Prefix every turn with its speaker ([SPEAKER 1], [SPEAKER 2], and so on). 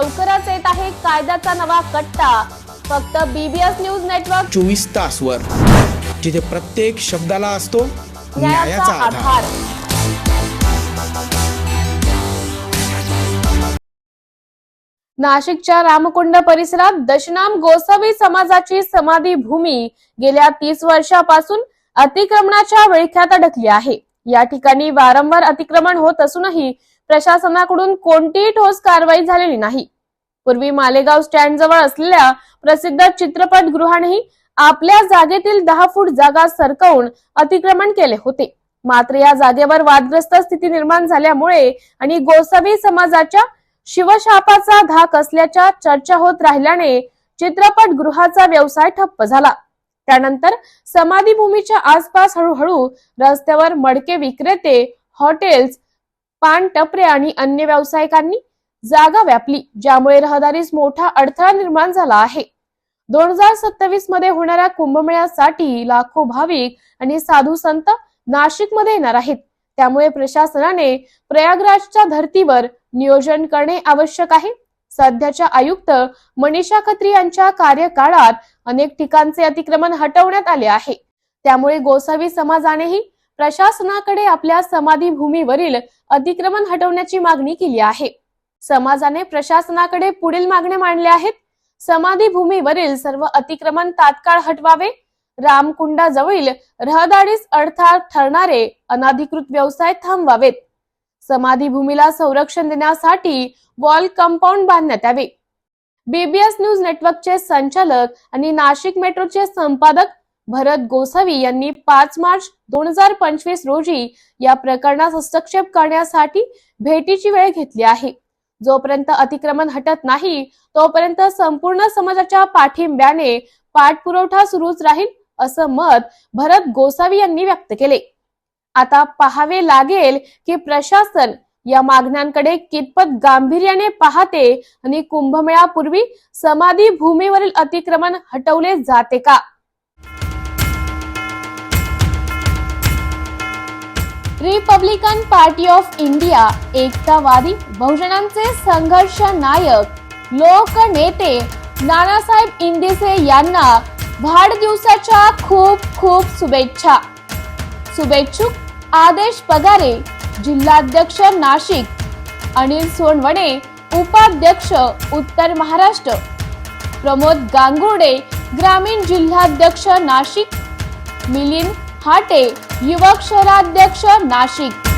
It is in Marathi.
[SPEAKER 1] लवकरच येत आहे कायद्याचा नवा कट्टा. फक्त बीबीएस न्यूज नेटवर्क
[SPEAKER 2] चोवीस तास वर जिथे प्रत्येक शब्दाला असतो
[SPEAKER 1] न्यायाचा आधार. नाशिकच्या रामकुंड परिसरात दशनाम गोसावी समाजाची समाधी भूमी गेल्या तीस वर्षापासून अतिक्रमणाच्या विळख्यात अडकली आहे. या ठिकाणी वारंवार अतिक्रमण होत असूनही प्रशासनाकडून कोणतीही ठोस कारवाई झालेली नाही. पूर्वी मालेगाव स्टँड जवळ असलेल्या प्रसिद्ध चित्रपटगृहानेही आपल्या जागेतील दहा फूट जागा सरकवून अतिक्रमण केले होते. मात्र या जागेवर वादग्रस्त स्थिती निर्माण झाल्यामुळे आणि गोसावी समाजाच्या शिवशापाचा धाक असल्याच्या चर्चा होत राहिल्याने चित्रपटगृहाचा व्यवसाय ठप्प झाला. त्यानंतर समाधीभूमीच्या आसपास हळूहळू रस्त्यावर मडके विक्रेते हॉटेल्स पान टपरे आणि अन्य व्यावसायिकांनी जागा व्यापली ज्यामुळे रहदारीस मोठा अडथळा निर्माण झाला आहे. दोन हजार सत्तावीसमध्ये होणाऱ्या कुंभमेळ्यासाठी लाखो भाविक आणि साधू संत नाशिकमध्ये येणार आहेत. त्यामुळे प्रशासनाने प्रयागराजच्या धर्तीवर नियोजन करणे आवश्यक आहे. सध्याच्या आयुक्त मनीषा खत्री यांच्या कार्यकाळात अनेक ठिकाणचे अतिक्रमण हटवण्यात आले आहे. त्यामुळे गोसावी समाजानेही प्रशासनाकडे आपल्या समाधी भूमीवरील अतिक्रमण हटवण्याची मागणी केली आहे. समाजाने प्रशासनाकडे पुढील मागण्या मांडल्या आहेत. समाधी भूमीवरील सर्व अतिक्रमण तात्काळ हटवावे. रामकुंडाजवळील रहदारीस अडथळा ठरणारे अनाधिकृत व्यवसाय थांबवावेत. समाधी भूमीला संरक्षण देण्यासाठी वॉल कंपाऊंड बांधण्यात यावे. बीबीएस न्यूज नेटवर्कचे संचालक आणि नाशिक मेट्रोचे संपादक भरत गोसावी यांनी पाच मार्च दोन हजार पंचवीस रोजी या प्रकरणात हस्तक्षेप करण्यासाठी भेटीची वेळ घेतली आहे. जोपर्यंत अतिक्रमण हटत नाही तोपर्यंत संपूर्ण समाजाच्या पाठिंब्याने पाठपुरवठा सुरूच राहील असं मत भरत गोसावी यांनी व्यक्त केले. आता पाहावे लागेल की प्रशासन या मागण्यांकडे कितपत गांभीर्याने पाहते आणि कुंभमेळापूर्वी समाधी भूमीवरील अतिक्रमण हटवले जाते का? रिपब्लिकन पार्टी ऑफ इंडिया एकतावादी बहुजनांचे संघर्ष नायक लोकनेते नानासाहेब इंदिसे यांना वाढदिवसाच्या खूप खूप शुभेच्छा. शुभेच्छुक आदेश पगारे जिल्हाध्यक्ष नाशिक अनिल सोनवणे उपाध्यक्ष उत्तर महाराष्ट्र प्रमोद गांगुर्डे ग्रामीण जिल्हाध्यक्ष नाशिक मिलिंद हाटे युवक शहराध्यक्ष नाशिक.